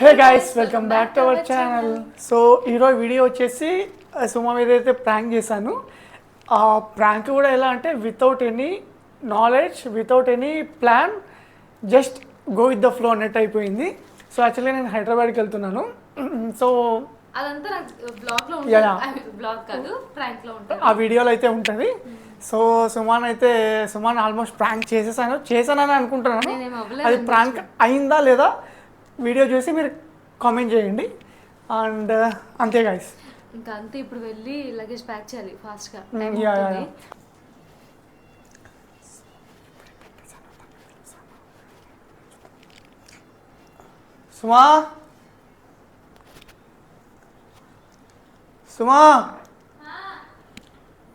Hey guys welcome back to our channel so ఈరోజు video వచ్చేసి సుమ మీద అయితే ప్రాంక్ చేశాను. ఆ ప్రాంక్ కూడా ఎలా అంటే without any knowledge without any plan just go with the flow అన్నట్టు అయిపోయింది. సో యాక్చువల్లీ నేను హైదరాబాద్కి వెళ్తున్నాను. సో అదంతా బ్లాగ్ కాదు ఉంటుంది. ఆ వీడియోలో అయితే ఉంటుంది. సో సుమాన్ అయితే సుమాన్ ఆల్మోస్ట్ ప్రాంక్ చేసేసాను. చేశానని అనుకుంటున్నాను. అది ప్రాంక్ అయిందా లేదా? వీడియో చూసి మీరు కామెంట్ చేయండి. అండ్ అంతే గైస్ ఇంకా అంతే ఇప్పుడు వెళ్ళి లగేజ్ ప్యాక్ చేయాలి ఫాస్ట్గా Mm. సుమా? సుమా?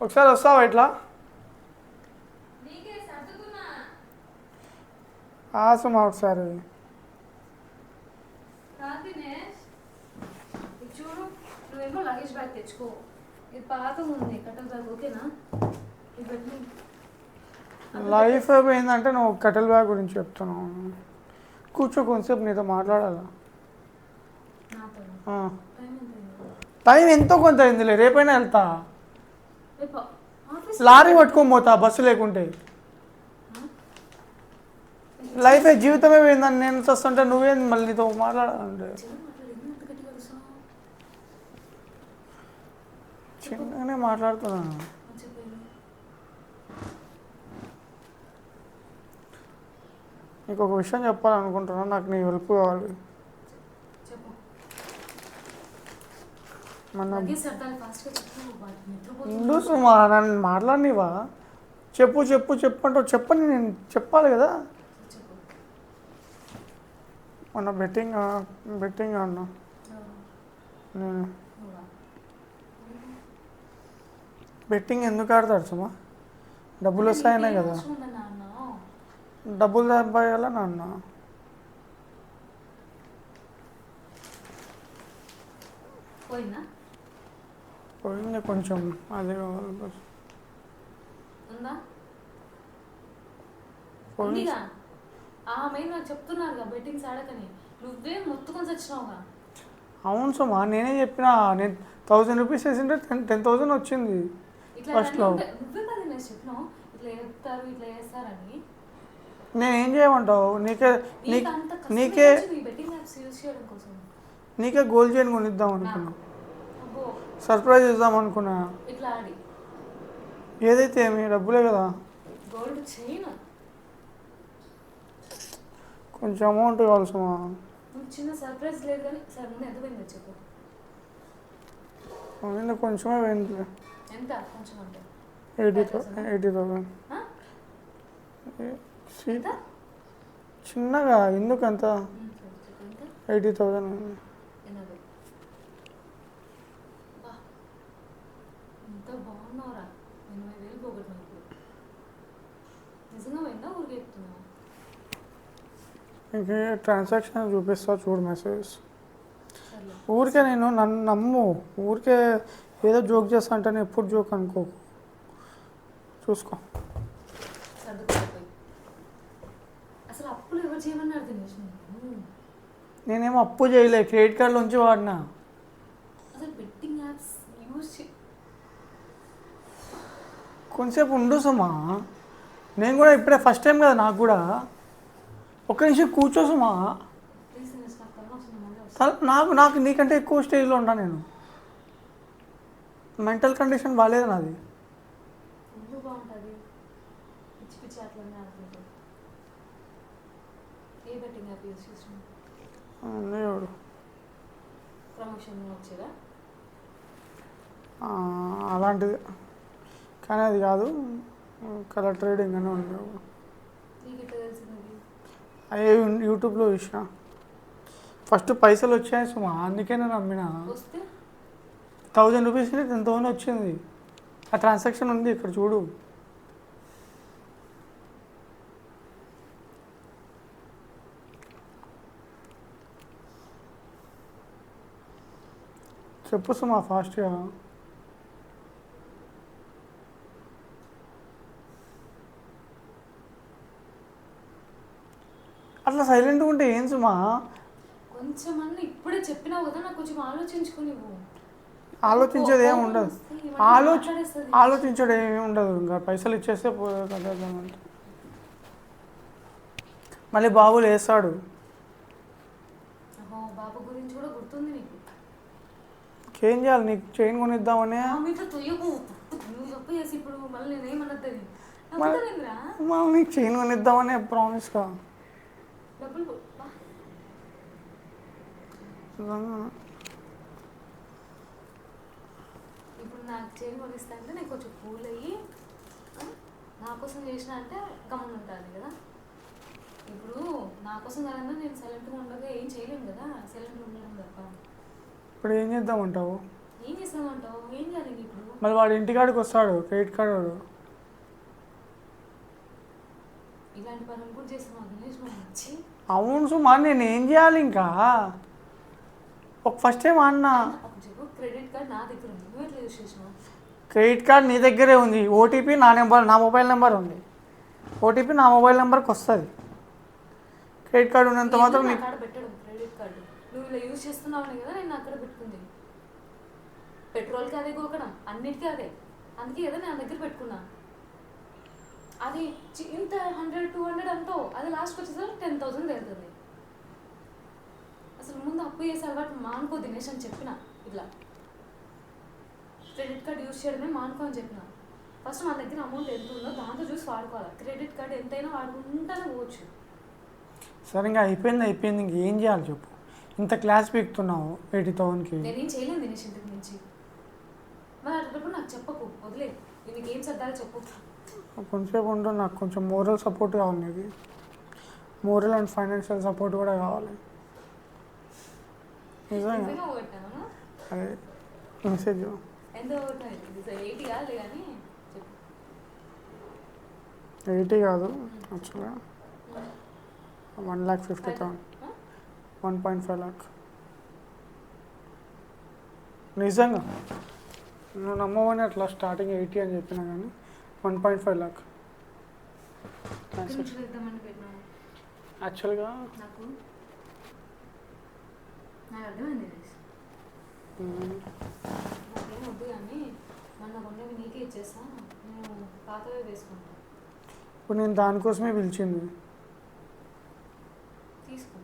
ఒకసారి వస్తావా ఇట్లా? ఆ సుమా ఒకసారి కాదు దినేష్, ఇది చూడు తెచ్చుకో ఇది పాత ఉంది కట్టల్ బ్యాగ్ ఓకేనా? ఇది పెట్టు. లైఫ్ అయిపోయిందంటే నువ్వు కట్టెల్ బ్యాగ్ గురించి చెప్తున్నావు. కూర్చో కొంచెంసేపు నీతో మాట్లాడాలా. టైం ఎంత కొంత అయిందిలే రేపైనా వెళ్తా. లారీ పట్టుకొని పోతా బస్సు లేకుంటే. లైఫ్ జీవితమే పోయిందని నేను చూస్తుంటే నువ్వేం మళ్ళీ నీతో మాట్లాడాలంటే చిన్న మాట్లాడు ఎందుకు అంత గట్టిగా అరుస్తున్నావు? చిన్నగానే మాట్లాడుతున్నాను. నీకు ఒక విషయం చెప్పాలనుకుంటున్నాను నాకు నీ హెల్ప్ కావాలి మన సుమా నన్ను మాట్లాడినివా చెప్పు చెప్పు చెప్పు అంటావు చెప్పని నేను చెప్పాలి కదా మొన్న బెట్టింగ్ బెట్టింగ్ అన్నా? నేను నువ్వా? బెట్టింగ్ ఎందుకు ఆడతాడు సుమా? డబ్బులు వస్తాయనే కదా? డబ్బులు సంపాయాల నాన్న? పోయిందా? కొంచెం. అది కావాలి. బస్. ఉందా? పోయింది. ఉందిగా. ఆ మెయిన్ నాకు చెప్తున్నారుగా బెట్టింగ్స్ ఆడకని. నువ్వే మొత్తుకొని చచ్చినావుగా. అవును సుమా నేనే చెప్పిన. నేను థౌజండ్ రూపీస్ వేసింటే టెన్ టెన్ థౌజండ్ వచ్చింది. ఇట్లా First ఇవన్నీ లో. ఉంటాయి. నువ్వే కదా నేను చెప్పినావు ఇట్లా చెప్తారు ఇట్లా చేస్తారని? నేను ఏం చేయమంటావు? నీకే నీకు నీకే గోల్డ్ చైన్ కొనిద్దాం అనుకున్నా. సర్ప్రైజ్ ఇద్దాం అనుకున్నా. ఏదైతే ఏమి? డబ్బులే కదా. కొంచెం అమౌంట్ కావాలి సుమా నువ్వు చిన్న సర్ప్రైజ్ లేదు కానీ సరే ముందు ఎంత పోయిందో చెప్పు. పోయింది కొంచెమే పోయింది ఎంత? కొంచెం అంటే. Eighty thousand eighty thousand. ఆ? ఎంత? చిన్నగా ఎందుకు అంత ఎయిటీ థౌసండ్. ఇంకే ట్రాన్సాక్షన్ చూపిస్తా చూడు మెసేజ్ ఊరికే నేను నన్ను నమ్ము. ఊరికే ఏదో జోక్ చేస్తా అంటే నేను ఎప్పుడు జోక్ అనుకో చూసుకో. నేనేమో అప్పు చేయలే క్రెడిట్ కార్డ్ నుంచి వాడినా. కొంచెంసేపు ఉండు సుమా. నేను కూడా ఇప్పుడే ఫస్ట్ టైం కదా నాకు కూడా. ఒక్క నిమిషం కూర్చో సుమా. ప్లీజ్ దినేష్ నాకు నాకు నాకు నీకంటే ఎక్కువ స్టేజ్లో ఉంటా నేను. మెంటల్ కండిషన్ బాగాలేదు నాది. దేవుడు అలాంటిది. కానీ అది కాదు కలర్ ట్రేడింగ్ అని తెలిసింది అయ్యే యూట్యూబ్లో చూసిన. ఫస్ట్ పైసలు వచ్చాయి సుమా అందుకే నేను నమ్మిన. వస్తే? థౌజండ్ రూపీస్ టెన్ థౌసండ్ వచ్చింది? ఆ ట్రాన్సాక్షన్ ఉంది ఇక్కడ చూడు. చెప్పు సుమా ఫాస్ట్గా అట్లా సైలెంట్గా ఉంటే ఏం సుమా? కొంచెం అన్న ఇప్పుడే చెప్పినావు కదా నాకు కొంచెం ఆలోచించుకో నువ్వు ఆలోచించేది ఏమి ఉండదు. ఆలోచ. ఆలోచించడం ఏమి ఉండదు. ఇంకా పైసలు ఇచ్చేస్తే అంటే మళ్ళీ బాబు లేస్తాడు. అహో, బాబు గురించి కూడా గుర్తుంది నీకు? ఏం చేయాలి? నీకు చైన్ కొనిద్దామని? మళ్ళీ నీకు చైన్ కొనిద్దామని డబ్బులు కొ- బా. ఇప్పుడు నాకు చైన్ కొనిస్తా అంటే నేను కొంచెం కూల్ అయ్యి నా కోసం చేసిన అంటే గమనం ఉంటుంది కదా. ఇప్పుడు నా కోసం కాదన్నా నేను సైలెంట్గా ఉండగా ఏం చేయలేను కదా సైలెంట్గా ఉండడం తప్ప. ఇప్పుడు ఏం చేద్దామంటావు ఏం చేస్తామంటావు ఏం చేయాలి ఇప్పుడు? మళ్ళీ వాడు ఇంటికాడికి వస్తాడు క్రెడిట్ కార్డు వాడు. ఇలాంటి పనులు కూడా చేస్తున్నావు అవును సుమా నేను ఏం చేయాలి ఇంకా? ఒక ఫస్ట్ టైం అన్న క్రెడిట్ కార్డ్ నా దగ్గర క్రెడిట్ కార్డ్ నీ దగ్గరే ఉంది. ఓటీపీ నా నెంబర్ నా మొబైల్ నెంబర్ ఉంది. ఓటీపీ నా మొబైల్ నెంబర్కి వస్తుంది. క్రెడిట్ కార్డు ఉన్నంత మాత్రం నీకు నా క్రెడిట్ కార్డు నువ్వు ఇలా యూజ్ చేస్తున్నావు కదా నేను అక్కడ పెట్టుకుంది. పెట్రోల్కి అదే గోకడం అన్నిటికీ అదే. అందుకే కదా నేను దగ్గర పెట్టుకున్నా. అది ఇంత హండ్రెడ్ టూ హండ్రెడ్ అంటావు అది లాస్ట్కి వచ్చేసరికి టెన్ థౌసండ్ వెళ్తుంది అసలు ముందు అప్పు చేసే అలవాటు మానుకో దినేష్ అని చెప్పిన ఇట్లా. క్రెడిట్ కార్డ్ యూజ్ చేయడమే మానుకో అని చెప్పిన. ఫస్ట్ మన దగ్గర అమౌంట్ ఎంత ఉందో దాంతో చూసి వాడుకోవాలి. క్రెడిట్ కార్డ్ ఎంతైనా వాడుకుంటానే పోవచ్చు. సరే ఇంకా అయిపోయింది అయిపోయింది. ఇంకేం చేయాలి చెప్పు. ఇంత క్లాస్ పీకుతున్నావు ఎయిటీ థౌసండ్కి. నేనేం చేయలేను దినేష్ ఇంతకు మించి. మరి అటువంటిప్పుడు నాకు చెప్పకు. వదిలే. నీకు ఏం సర్దాలో చెప్పు. కొంచెంసేపు ఉండు నాకు కొంచెం మోరల్ సపోర్ట్ కావాలి. నీది మోరల్ అండ్ ఫైనాన్షియల్ సపోర్ట్ కూడా కావాలి. నిజంగా. అదే. మెసేజ్ ఎంత ఎయిటీ కాదు కానీ చెప్పు. ఎయిటీ కాదు యాక్చువల్గా. One lakh fifty thousand? One point five lakh నిజంగా? నువ్వు నమ్మవని అట్లా స్టార్టింగ్ ఎయిటీ అని చెప్పిన కానీ వన్ పాయింట్ ఫైవ్ ల్యాక్ యాక్చువల్గా నాకు? నాకేం వద్దు కానీ మొన్న కొన్నవి నీకే నేను పాతవే వేసుకుంటాను ఇప్పుడు నేను దానికోసమే పిలిచింది. తీసుకో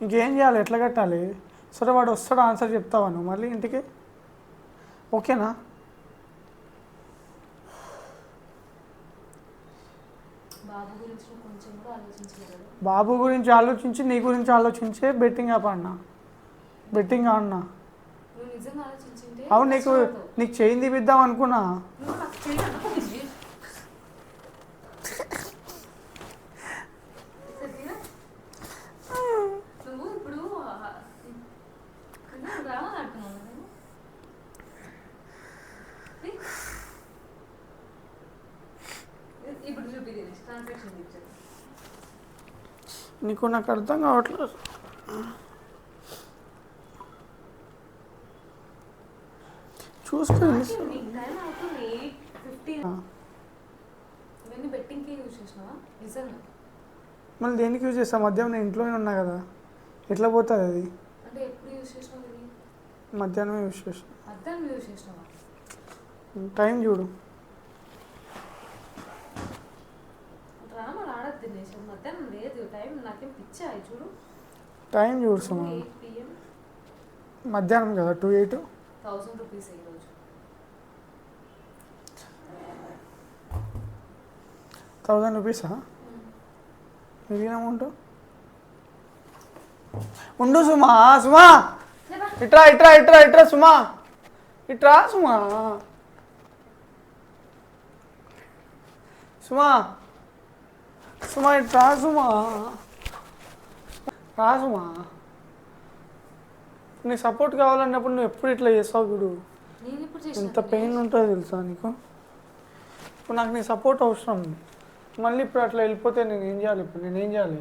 ఇంకేం చేయాలి? ఎట్లా కట్టాలి? సరే వాడు వస్తాడు ఆన్సర్ చెప్తావా నువ్వు మళ్ళీ ఇంటికి? ఓకేనా? బాబు గురించి నువ్వు కొంచెం కూడా ఆలోచించలేదు బాబు గురించి ఆలోచించి నీ గురించి ఆలోచించే బెట్టింగ్ యాప్ అన్నా. బెట్టింగ్ అన్నా అవును నీకు. నీకు చేయి తీపిద్దాం అనుకున్నా. నాకు చేయాలి సరేనా? నువ్వు ఇప్పుడు ఆ, నిజంగా డ్రామా ఆడుతున్నావు కదా నువ్వు? ఏ? ఇప్పుడు చూపి ట్రాన్సాక్షన్ ఇచ్చారు నీకు నాకు అర్థం కావట్లేదు చూసుకో ఎన్ని- నీకు టైం అవుతుంది ఎయిట్ ఫిఫ్టీన్ ఆ, ఇవన్నీ బెట్టింగ్కే యూజ్ చేసినావా నిజంగా మళ్ళీ దేనికి యూజ్ చేస్తా మధ్యాహ్నం నేను ఇంట్లోనే ఉన్నా కదా. ఎట్లా పోతుంది అది? మధ్యాహ్నం యూజ్ చేస్తా టైం చూడు. టైం చూడు. సుమా. మధ్యాహ్నం కదా టూ ఎయిట్ థౌసండ్ రూపీస్ ఈరోజు థౌజండ్ రూపీసా? మిగిలిన అమౌంట్ ఉండు సుమా సుమా! ఇట్రా ఇట్రా ఇట్రా ఇట్రా సుమా! ఇట్రా సుమా! సుమా! సుమా ఇట్రా సుమా! రా సుమా! నీ సపోర్ట్ కావాలన్నప్పుడు నువ్వు ఎప్పుడు ఇట్లా చేస్తావు చూడు. ఎంత పెయిన్ ఉంటుందో తెలుసా నీకు? ఇప్పుడు నాకు నీ సపోర్ట్ అవసరం. మళ్ళీ ఇప్పుడు అట్లా వెళ్ళిపోతే నేను ఏం చేయాలి ఇప్పుడు? నేను ఏం చేయాలి?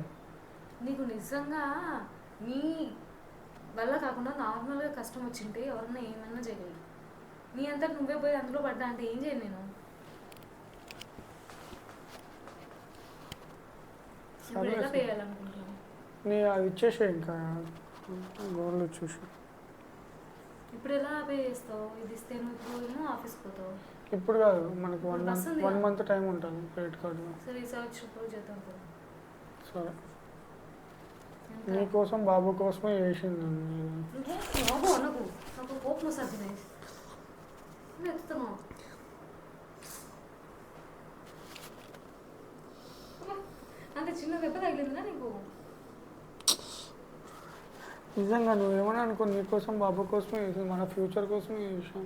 నీకు నిజంగా నీ వల్ల కాకుండా నార్మల్గా కష్టం వచ్చింటే ఎవరన్నా ఏమన్నా చేయగలరు? నీ అంతకు నువ్వే పోయి అందులో పడ్డా అంటే ఏం చేయను నేను? ఇప్పుడు ఎలా వేయాలనుకుంటున్నాను నీ అది ఇచ్చేసే ఇంకా. గోల్డ్ చూసి ఇప్పుడు ఎలా పే చేస్తావు? ఇది ఇస్తే నువ్వు ఇప్పుడు ఆఫీస్కి పోతావు. ఇప్పుడు కాదు మనకు one month one. Month time ఉంటుంది క్రెడిట్ కార్డులో సరే ఎంత? నీకోసం బాబు కోసమే ఎత్తుతున్నావు అంత చిన్న దెబ్బ తగిలిందా నీకు? నిజంగా అనుకో నీకోసం బాబు కోసమే చేసింది మన ఫ్యూచర్ కోసమే చేసాం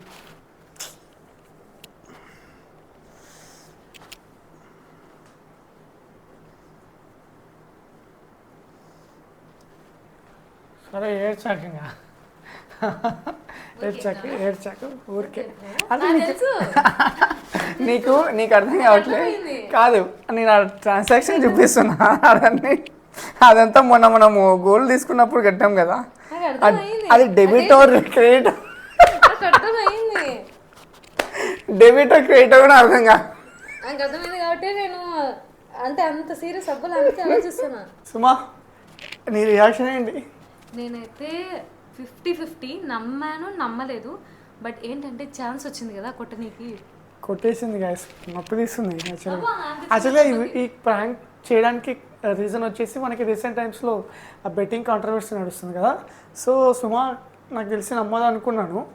సరే ఏడ్చాక ఇంకా ఏడ్చాక ఏడ్చాక ఊరికే. అది నాకు నీకు అర్థం కావట్లేదు. కాదు నేను ఆ ట్రాన్సాక్షన్ చూపిస్తున్నా. అదన్నీ అదంతా మొన్న మనము గోల్డ్ తీసుకున్నప్పుడు కట్టాం కదా. అది- అది. Debit or credit debit or credit కూడా అర్థం కాదు. నాకు అర్థమైంది కాబట్టి నేను అంటే అంత సీరియస్ అవ్వాలి? ఆలోచిస్తున్నా. సుమా నీ రియాక్షన్ ఏంటి? నేనైతే ఫిఫ్టీ ఫిఫ్టీ నమ్మాను నమ్మలేదు. బట్ ఏంటంటే ఛాన్స్ వచ్చింది కదా కొట్టనీకి. కొట్టేసింది గాయస్ నొప్పి తీస్తుంది యాక్చువల్గా యాక్చువల్గా ఈ- ప్రాంక్ చేయడానికి రీజన్ వచ్చేసి మనకి రీసెంట్ టైమ్స్లో ఆ బెట్టింగ్ కాంట్రవర్సీ నడుస్తుంది కదా. సో సుమా నాకు తెలిసి నమ్మదు అనుకున్నాను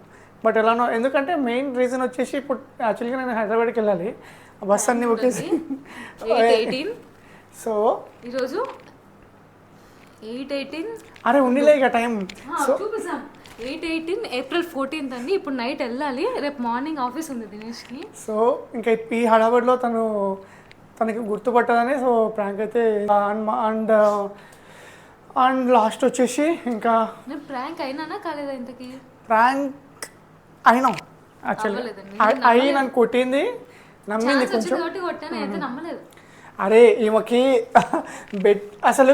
బట్ ఎలానో ఎందుకంటే మెయిన్ రీజన్ వచ్చేసి ఇప్పుడు యాక్చువల్గా నేను హైదరాబాద్కి వెళ్ళాలి. బస్ అన్ని ఒకేసి సో ఈరోజు ఎయిట్ ఎయిటీన్. అరే ఉండిలే ఇక టైం. సో చూపిస్తాం ఎయిట్ ఎయిటీన్ ఏప్రిల్ ఫోర్టీన్త్ అండి. ఇప్పుడు నైట్ వెళ్ళాలి. రేపు మార్నింగ్ ఆఫీస్ ఉంది దినేష్కి. సో ఇంకా ఈ హడాబడిలో తను తనకి గుర్తుపట్టదని సో ప్రాంక్ అయితే అండ్ అండ్ లాస్ట్ వచ్చేసి ఇంకా నేను ప్రాంక్ అయినానా కాలేదా ఇంతకి? ప్రాంక్ అయినా యాక్చువల్లీ అవ్వలేదండి. అయి నన్ను కొట్టింది నమ్మింది కొంచెం. అరే ఈమెకి బెట్ అసలు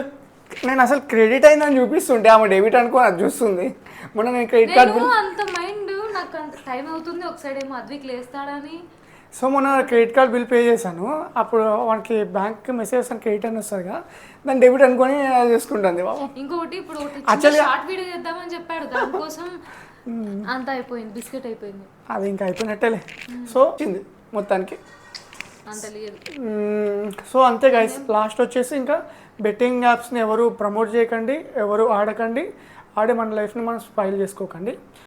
నేను అసలు క్రెడిట్ అయిందని చూపిస్తుంటే ఆమె డెబిట్ అనుకో అది చూస్తుంది. మొన్న నేను క్రెడిట్ కార్డ్ నేను అంత మైండ్ నాకు అంత టైం అవుతుంది ఒక సైడ్ ఏమో అద్విక్ లేస్తాడని. సో మొన్న క్రెడిట్ కార్డ్ బిల్ పే చేశాను అప్పుడు వానికి బ్యాంక్ మెసేజ్ వస్తాను క్రెడిట్ అని వస్తుంది కదా దాన్ని డెబిట్ అనుకొని చేసుకుంటుంది. బాబు ఇంకొకటి ఇప్పుడు Actually- షార్ట్ వీడియో చేద్దామని చెప్పాడు దానికోసం అంత అయిపోయింది బిస్కెట్ అయిపోయింది. అది ఇంకా అయిపోయినట్టేలే. సో వచ్చింది మొత్తానికి. సో అంతే గైస్ లాస్ట్ వచ్చేసి ఇంకా బెట్టింగ్ యాప్స్ని ఎవరు ప్రమోట్ చేయకండి ఎవరు ఆడకండి ఆడే మన లైఫ్ని మనం స్పైల్ చేసుకోకండి.